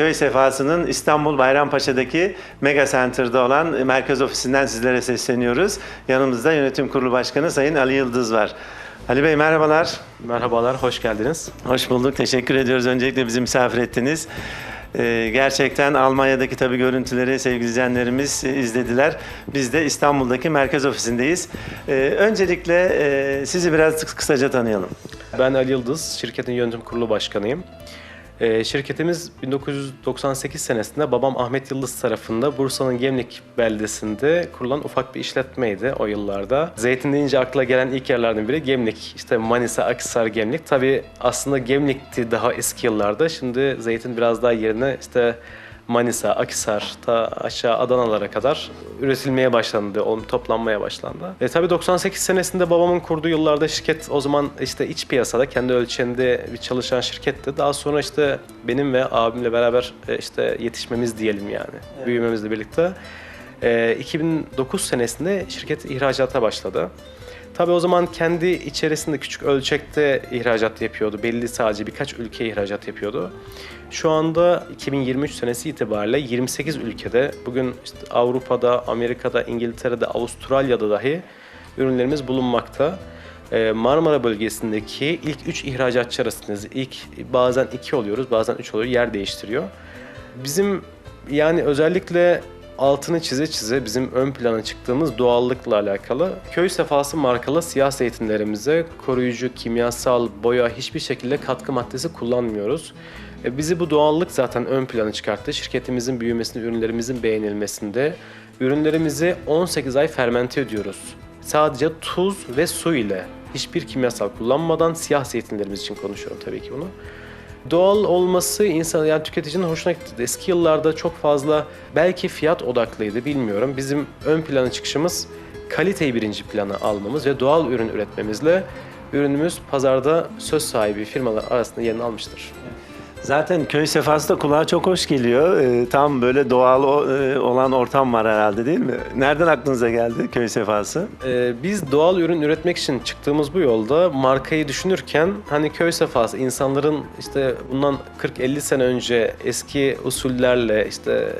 köy sefasının İstanbul Bayrampaşa'daki Mega Center'da olan merkez ofisinden sizlere sesleniyoruz. Yanımızda yönetim kurulu başkanı Sayın Ali Yıldız var. Ali Bey merhabalar. Merhabalar, hoş geldiniz. Hoş bulduk. Teşekkür ediyoruz. Öncelikle bizi misafir ettiniz. Ee, gerçekten Almanya'daki tabii görüntüleri sevgili izleyenlerimiz izlediler. Biz de İstanbul'daki merkez ofisindeyiz. Ee, öncelikle e, sizi biraz kısaca tanıyalım. Ben Ali Yıldız, şirketin yönetim kurulu başkanıyım. Ee, şirketimiz 1998 senesinde babam Ahmet Yıldız tarafında Bursa'nın Gemlik beldesinde kurulan ufak bir işletmeydi o yıllarda. Zeytin deyince akla gelen ilk yerlerden biri Gemlik. İşte Manisa, Akhisar, Gemlik. Tabii aslında Gemlik'ti daha eski yıllarda. Şimdi zeytin biraz daha yerine işte Manisa, Akhisar, ta aşağı Adanalara kadar üretilmeye başlandı, toplanmaya başlandı. E, tabii 98 senesinde babamın kurduğu yıllarda şirket o zaman işte iç piyasada kendi ölçeğinde bir çalışan şirketti. Daha sonra işte benim ve abimle beraber e, işte yetişmemiz diyelim yani, büyümemizle birlikte. E, 2009 senesinde şirket ihracata başladı. Tabii o zaman kendi içerisinde küçük ölçekte ihracat yapıyordu. Belli sadece birkaç ülkeye ihracat yapıyordu. Şu anda 2023 senesi itibariyle 28 ülkede, bugün işte Avrupa'da, Amerika'da, İngiltere'de, Avustralya'da dahi ürünlerimiz bulunmakta. Ee, Marmara bölgesindeki ilk 3 ihracatçı arasındayız. İlk bazen 2 oluyoruz, bazen 3 oluyor, yer değiştiriyor. Bizim yani özellikle altını çize çize bizim ön plana çıktığımız doğallıkla alakalı köy sefası markalı siyah zeytinlerimize koruyucu, kimyasal, boya hiçbir şekilde katkı maddesi kullanmıyoruz. E, Bizi bu doğallık zaten ön plana çıkarttı. Şirketimizin büyümesinde, ürünlerimizin beğenilmesinde ürünlerimizi 18 ay fermente ediyoruz. Sadece tuz ve su ile hiçbir kimyasal kullanmadan siyah zeytinlerimiz için konuşuyorum tabii ki bunu. Doğal olması insan yani tüketicinin hoşuna gitti. Eski yıllarda çok fazla belki fiyat odaklıydı bilmiyorum. Bizim ön plana çıkışımız kaliteyi birinci plana almamız ve doğal ürün üretmemizle ürünümüz pazarda söz sahibi firmalar arasında yerini almıştır. Zaten köy sefası da kulağa çok hoş geliyor. Ee, tam böyle doğal o- e, olan ortam var herhalde değil mi? Nereden aklınıza geldi köy sefası? Ee, biz doğal ürün üretmek için çıktığımız bu yolda markayı düşünürken hani köy sefası insanların işte bundan 40-50 sene önce eski usullerle işte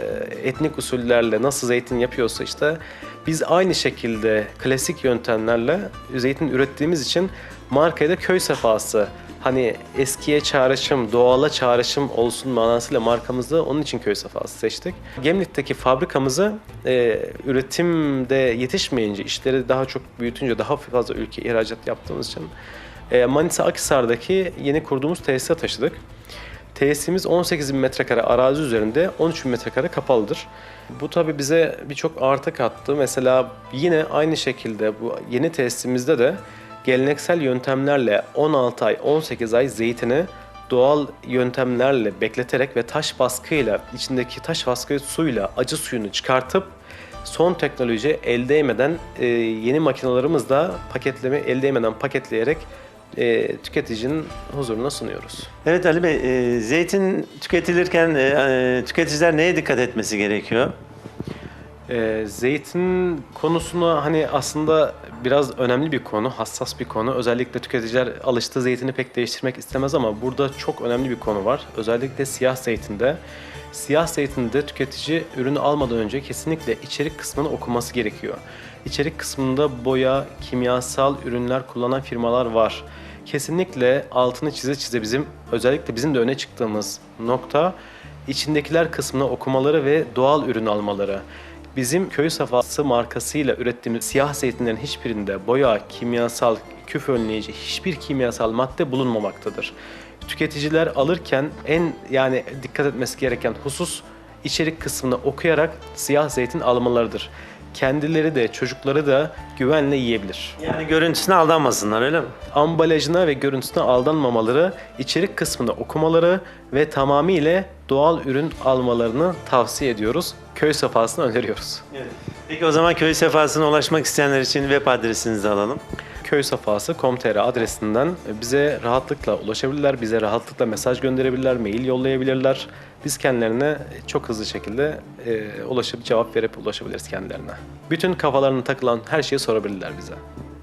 etnik usullerle nasıl zeytin yapıyorsa işte biz aynı şekilde klasik yöntemlerle zeytin ürettiğimiz için markayı da köy sefası hani eskiye çağrışım, doğala çağrışım olsun manasıyla markamızı onun için köy sefası seçtik. Gemlik'teki fabrikamızı e, üretimde yetişmeyince, işleri daha çok büyütünce, daha fazla ülke ihracat yaptığımız için e, Manisa Akhisar'daki yeni kurduğumuz tesise taşıdık. Tesisimiz 18 bin metrekare arazi üzerinde 13 bin metrekare kapalıdır. Bu tabi bize birçok artı kattı. Mesela yine aynı şekilde bu yeni tesisimizde de geleneksel yöntemlerle 16 ay, 18 ay zeytini doğal yöntemlerle bekleterek ve taş baskıyla içindeki taş baskı suyla acı suyunu çıkartıp son teknoloji el değmeden e, yeni makinalarımızla paketleme el değmeden paketleyerek e, tüketicinin huzuruna sunuyoruz. Evet Ali Bey, e, zeytin tüketilirken e, e, tüketiciler neye dikkat etmesi gerekiyor? E, zeytin konusunu hani aslında biraz önemli bir konu, hassas bir konu. Özellikle tüketiciler alıştığı zeytini pek değiştirmek istemez ama burada çok önemli bir konu var. Özellikle siyah zeytinde. Siyah zeytinde tüketici ürünü almadan önce kesinlikle içerik kısmını okuması gerekiyor. İçerik kısmında boya, kimyasal ürünler kullanan firmalar var. Kesinlikle altını çize çize bizim özellikle bizim de öne çıktığımız nokta içindekiler kısmını okumaları ve doğal ürün almaları. Bizim köy safhası markasıyla ürettiğimiz siyah zeytinlerin hiçbirinde boya, kimyasal, küf önleyici hiçbir kimyasal madde bulunmamaktadır. Tüketiciler alırken en yani dikkat etmesi gereken husus içerik kısmını okuyarak siyah zeytin almalarıdır. Kendileri de çocukları da güvenle yiyebilir. Yani görüntüsüne aldanmasınlar öyle mi? Ambalajına ve görüntüsüne aldanmamaları, içerik kısmını okumaları ve tamamıyla doğal ürün almalarını tavsiye ediyoruz. Köy safhasını öneriyoruz. Peki o zaman köy sefasına ulaşmak isteyenler için web adresinizi alalım. köysafası.com.tr adresinden bize rahatlıkla ulaşabilirler, bize rahatlıkla mesaj gönderebilirler, mail yollayabilirler. Biz kendilerine çok hızlı şekilde e, ulaşıp cevap verip ulaşabiliriz kendilerine. Bütün kafalarına takılan her şeyi sorabilirler bize.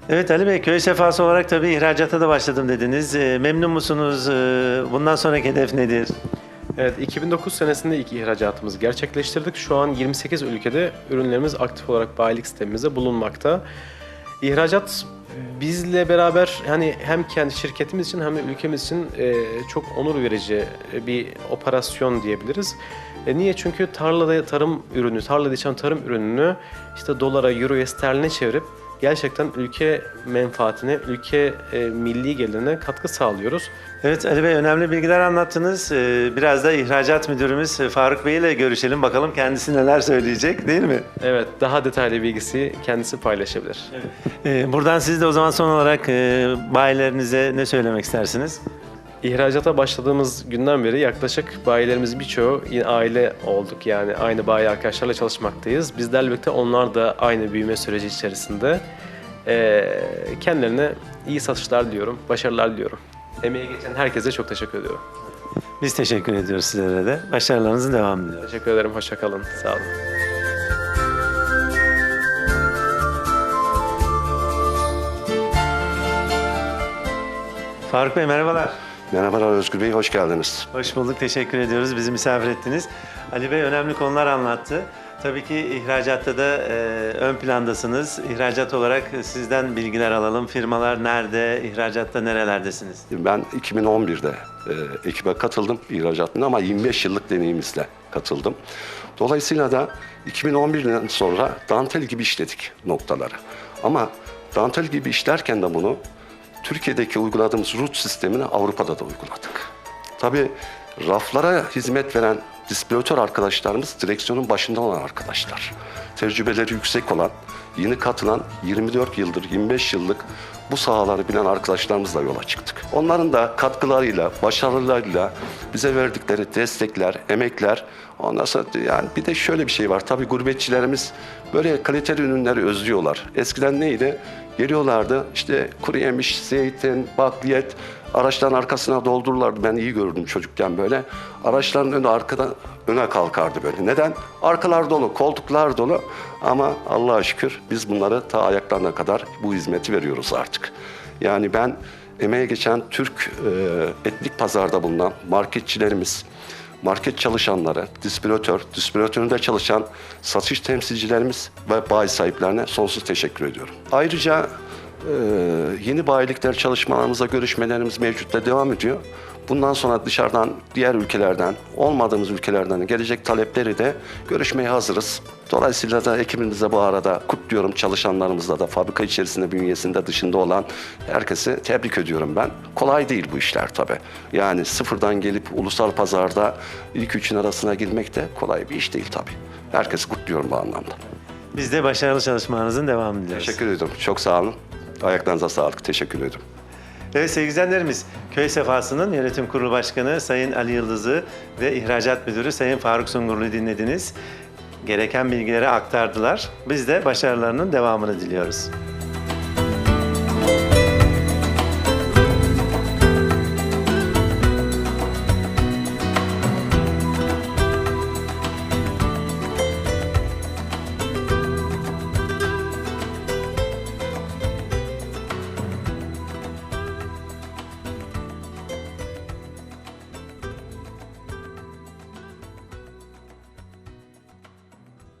Evet Ali Bey, köy sefası olarak tabii ihracata da başladım dediniz. E, memnun musunuz? E, bundan sonraki hedef nedir? Evet, 2009 senesinde ilk ihracatımızı gerçekleştirdik. Şu an 28 ülkede ürünlerimiz aktif olarak bayilik sistemimizde bulunmakta. İhracat bizle beraber hani hem kendi şirketimiz için hem de ülkemiz için e, çok onur verici bir operasyon diyebiliriz. E, niye? Çünkü tarlada tarım ürünü, tarlada yetişen tarım ürününü işte dolara, euroya, sterline çevirip gerçekten ülke menfaatine, ülke e, milli gelirine katkı sağlıyoruz. Evet Ali Bey önemli bilgiler anlattınız. Ee, Biraz da ihracat müdürümüz Faruk Bey ile görüşelim. Bakalım kendisi neler söyleyecek değil mi? Evet, daha detaylı bilgisi kendisi paylaşabilir. Ee, Buradan siz de o zaman son olarak e, bayilerinize ne söylemek istersiniz? İhracata başladığımız günden beri yaklaşık bayilerimiz birçoğu yine aile olduk. Yani aynı bayi arkadaşlarla çalışmaktayız. Bizlerle birlikte onlar da aynı büyüme süreci içerisinde. Ee, kendilerine iyi satışlar diliyorum, başarılar diliyorum. Emeği geçen herkese çok teşekkür ediyorum. Biz teşekkür ediyoruz sizlere de. Başarılarınızın devamını diliyoruz. Teşekkür ederim, hoşça kalın. Sağ olun. Faruk Bey merhabalar. Merhabalar Özgür Bey, hoş geldiniz. Hoş bulduk, teşekkür ediyoruz. Bizi misafir ettiniz. Ali Bey önemli konular anlattı. Tabii ki ihracatta da e, ön plandasınız. İhracat olarak sizden bilgiler alalım. Firmalar nerede, ihracatta nerelerdesiniz? Ben 2011'de e, ekibe katıldım ihracatına ama 25 yıllık deneyimizle katıldım. Dolayısıyla da 2011'den sonra dantel gibi işledik noktaları. Ama dantel gibi işlerken de bunu Türkiye'deki uyguladığımız RUT sistemini Avrupa'da da uyguladık. Tabii raflara hizmet veren distribütör arkadaşlarımız direksiyonun başında olan arkadaşlar. Tecrübeleri yüksek olan, yeni katılan 24 yıldır, 25 yıllık bu sahaları bilen arkadaşlarımızla yola çıktık. Onların da katkılarıyla, başarılarıyla bize verdikleri destekler, emekler, ondan sonra yani bir de şöyle bir şey var. Tabii gurbetçilerimiz böyle kaliteli ürünleri özlüyorlar. Eskiden neydi? Geliyorlardı işte kuru yemiş, zeytin, bakliyet araçların arkasına doldururlardı. Ben iyi gördüm çocukken böyle. Araçların önü arkadan öne kalkardı böyle. Neden? Arkalar dolu, koltuklar dolu ama Allah'a şükür biz bunları ta ayaklarına kadar bu hizmeti veriyoruz artık. Yani ben emeğe geçen Türk e, etnik pazarda bulunan marketçilerimiz, market çalışanları, distribütör, distribütöründe çalışan satış temsilcilerimiz ve bayi sahiplerine sonsuz teşekkür ediyorum. Ayrıca e, yeni bayilikler çalışmalarımıza görüşmelerimiz mevcutta devam ediyor. Bundan sonra dışarıdan, diğer ülkelerden, olmadığımız ülkelerden gelecek talepleri de görüşmeye hazırız. Dolayısıyla da ekibimize bu arada kutluyorum çalışanlarımızla da fabrika içerisinde bünyesinde dışında olan herkesi tebrik ediyorum ben. Kolay değil bu işler tabii. Yani sıfırdan gelip ulusal pazarda ilk üçün arasına girmek de kolay bir iş değil tabii. Herkesi kutluyorum bu anlamda. Biz de başarılı çalışmalarınızın devamını diliyoruz. Teşekkür ediyorum. Çok sağ olun. Ayaklarınıza sağlık. Teşekkür ederim. Evet sevgili izleyenlerimiz, Köy Sefası'nın yönetim kurulu başkanı Sayın Ali Yıldız'ı ve ihracat müdürü Sayın Faruk Sungurlu'yu dinlediniz. Gereken bilgileri aktardılar. Biz de başarılarının devamını diliyoruz.